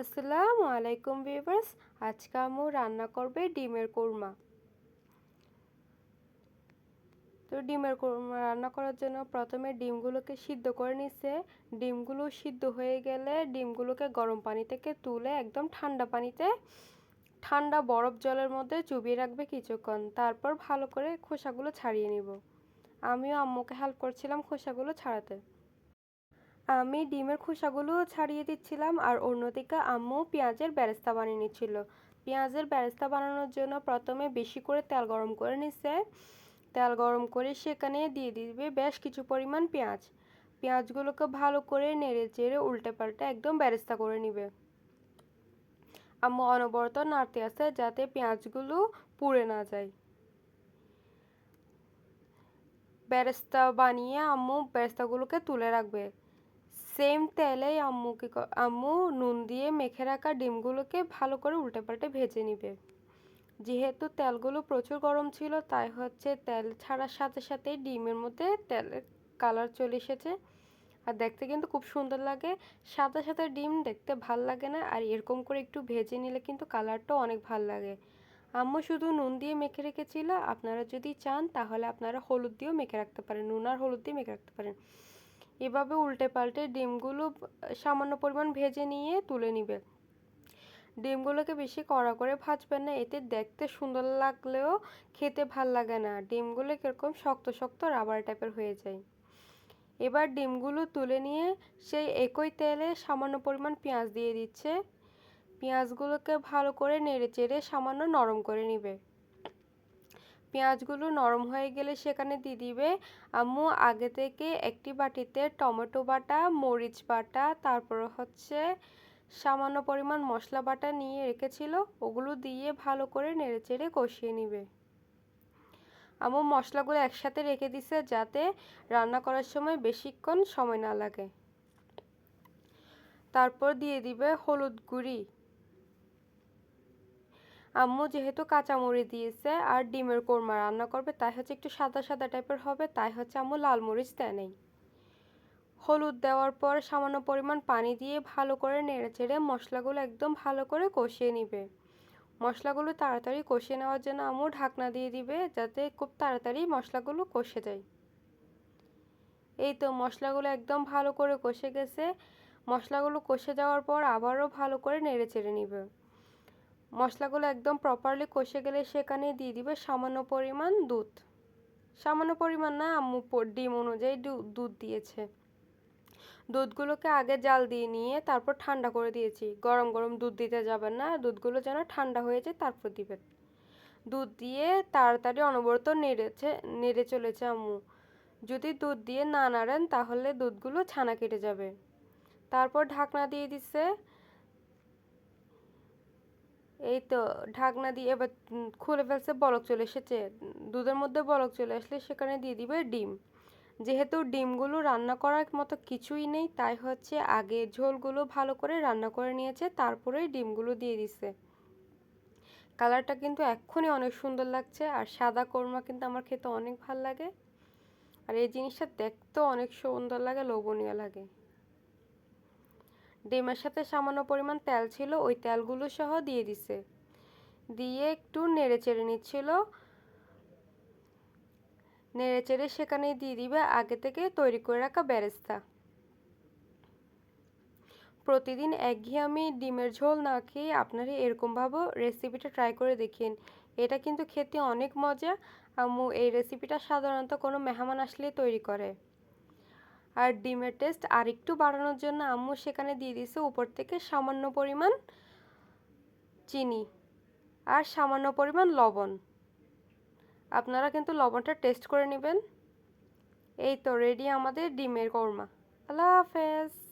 আসসালামু আলাইকুম ভিউয়ার্স। আজকে আম্মু রান্না করবে ডিমের কোরমা। তো ডিমের কোরমা রান্না করার জন্য প্রথমে ডিমগুলোকে সিদ্ধ করে নিচ্ছে। ডিমগুলো সিদ্ধ হয়ে গেলে ডিমগুলোকে গরম পানি থেকে তুলে একদম ঠান্ডা পানিতে ঠান্ডা বরফ জলের মধ্যে চুবিয়ে রাখবে কিছুক্ষণ। তারপর ভালো করে খোসাগুলো ছাড়িয়ে নিব। আমিও আম্মুকে হেল্প করছিলাম খোসাগুলো ছাড়াতে। আমি ডিমের খোসাগুলো ছাড়িয়ে দিচ্ছিলাম আর অন্যদিকে আম্মু পেঁয়াজের ব্যারেস্তা বানিয়ে নিচ্ছিল। পেঁয়াজের ব্যারেস্তা বানানোর জন্য প্রথমে বেশি করে তেল গরম করে নিচ্ছে তেল গরম করে সেখানে দিয়ে দিবে বেশ কিছু পরিমাণ পেঁয়াজ। পেঁয়াজগুলোকে ভালো করে নেড়ে চেড়ে উল্টে পাল্টে একদম বেরেস্তা করে নিবে। আম্মু অনবরত নাড়তে আছে যাতে পেঁয়াজগুলো পুড়ে না যায়। ব্যারেস্তা বানিয়ে আম্মু বেরেস্তাগুলোকে তুলে রাখবে। সেম তেলেই আম্মুকে আম্মু নুন দিয়ে মেখে রাখা ডিমগুলোকে ভালো করে উল্টে পাল্টে ভেজে নিবে। যেহেতু তেলগুলো প্রচুর গরম ছিল, তাই হচ্ছে তেল ছাড়ার সাথে সাথে ডিমের মধ্যে তেলের কালার চলে এসেছে। আর দেখতে কিন্তু খুব সুন্দর লাগে। সাদা সাদা ডিম দেখতে ভালো লাগে না, আর এরকম করে একটু ভেজে নিলে কিন্তু কালারটাও অনেক ভালো লাগে। আম্মু শুধু নুন দিয়ে মেখে রেখেছিল। আপনারা যদি চান, তাহলে আপনারা হলুদ দিয়েও মেখে রাখতে পারেন। নুন আর হলুদ দিয়ে মেখে রাখতে পারেন। এভাবে উল্টে পাল্টে ডিমগুলো সামান্য পরিমাণ ভেজে নিয়ে তুলে নিবে। ডিমগুলোকে বেশি কড়া করে ভাজবেন না, এতে দেখতে সুন্দর লাগলেও খেতে ভালো লাগে না। ডিমগুলো কীরকম শক্ত শক্ত রাবার টাইপের হয়ে যায়। এবার ডিমগুলো তুলে নিয়ে সেই একই তেলে সামান্য পরিমাণ পেঁয়াজ দিয়ে দিচ্ছে। পেঁয়াজগুলোকে ভালো করে নেড়ে চেড়ে সামান্য নরম করে নিবে। পেঁয়াজগুলো নরম হয়ে গেলে সেখানে দিয়ে দিবে। আম্মু, আগে থেকে একটি বাটিতে টমেটো বাটা, মরিচ বাটা, তারপর হচ্ছে সামান্য পরিমাণ মশলা বাটা নিয়ে রেখেছিল, ওগুলো দিয়ে ভালো করে নেড়েচেড়ে কষিয়ে নিবে। আম্মু, মশলাগুলো একসাথে রেখে দিছে যাতে রান্না করার সময় বেশিক্ষণ সময় না লাগে। তারপর দিয়ে দিবে হলুদ গুঁড়ি। আম্মু যেহেতু কাঁচামরিচ দিয়েছে আর ডিমের কোরমা রান্না করবে, তাই হচ্ছে একটু সাদা সাদা টাইপের হবে, তাই হচ্ছে আম্মু লাল মরিচ দেয় হলুদ দেওয়ার পর সামান্য পরিমাণ পানি দিয়ে ভালো করে নেড়ে চেড়ে মশলাগুলো একদম ভালো করে কষিয়ে নিবে। মশলাগুলো তাড়াতাড়ি কষিয়ে নেওয়ার জন্য আম্মু ঢাকনা দিয়ে দিবে, যাতে খুব তাড়াতাড়ি মশলাগুলো কষে যায়। এই তো মশলাগুলো একদম ভালো করে কষে গেছে। মশলাগুলো কষে যাওয়ার পর আবারও ভালো করে নেড়ে চেড়ে নিবে। মশলাগুলো একদম প্রপারলি কষে গেলে সেখানে দিয়ে দিবে সামান্য পরিমাণ দুধ। সামান্য পরিমাণ না, আম্মু ডিম অনুযায়ী দুধ দিয়েছে। দুধগুলোকে আগে জাল দিয়ে নিয়ে তারপর ঠান্ডা করে দিয়েছি। গরম গরম দুধ দিতে যাবেন না, দুধগুলো যেন ঠান্ডা হয়ে যায় তারপর দিবেন। দুধ দিয়ে তাড়াতাড়ি অনবরত নেড়েছে, নেড়ে চলেছে আম্মু। যদি দুধ দিয়ে না নাড়েন তাহলে দুধগুলো ছানা কেটে যাবে। তারপর ঢাকনা দিয়ে দিচ্ছে এই তো ঢাকনা দিয়ে এবার খুলে ফেলছে বলক চলে এসেছে। দুধের মধ্যে বলক চলে আসলে সেখানে দিয়ে দিবে ডিম। যেহেতু ডিমগুলো রান্না করার মতো কিছুই নেই, তাই হচ্ছে আগে ঝোলগুলো ভালো করে রান্না করে নিয়েছে তারপরে ডিমগুলো দিয়ে দিছে। কালারটা কিন্তু এক্ষুনি অনেক সুন্দর লাগছে, আর সাদা কোরমা কিন্তু আমার খেতে অনেক ভালো লাগে। আর এই জিনিসটা দেখতেও অনেক সুন্দর লাগে, লোভনীয় লাগে। ডিমের সাথে সামান্য পরিমাণ তেল ছিল, ওই তেলগুলো সহ দিয়ে দিছে। দিয়ে একটু নেড়ে চেড়ে নিচ্ছিল। নেড়ে চেড়ে সেখানে দিয়ে দিবে আগে থেকে তৈরি করে রাখা ব্যারেস্তা। প্রতিদিন একঘেয়েমি ডিমের ঝোল না খেয়ে আপনারা এরকমভাবেও রেসিপিটা ট্রাই করে দেখেন। এটা কিন্তু খেতে অনেক মজা। আম্মু, এই রেসিপিটা সাধারণত কোনো মেহমান আসলে তৈরি করে। আর ডিমের টেস্ট আর একটু বাড়ানোর জন্য আম্মু সেখানে দিয়ে দিছে উপর থেকে সামান্য পরিমাণ চিনি আর সামান্য পরিমাণ লবণ। আপনারা কিন্তু লবণটা টেস্ট করে নেবেন। এই তো রেডি আমাদের ডিমের কর্মা। আল্লাহ হাফেজ।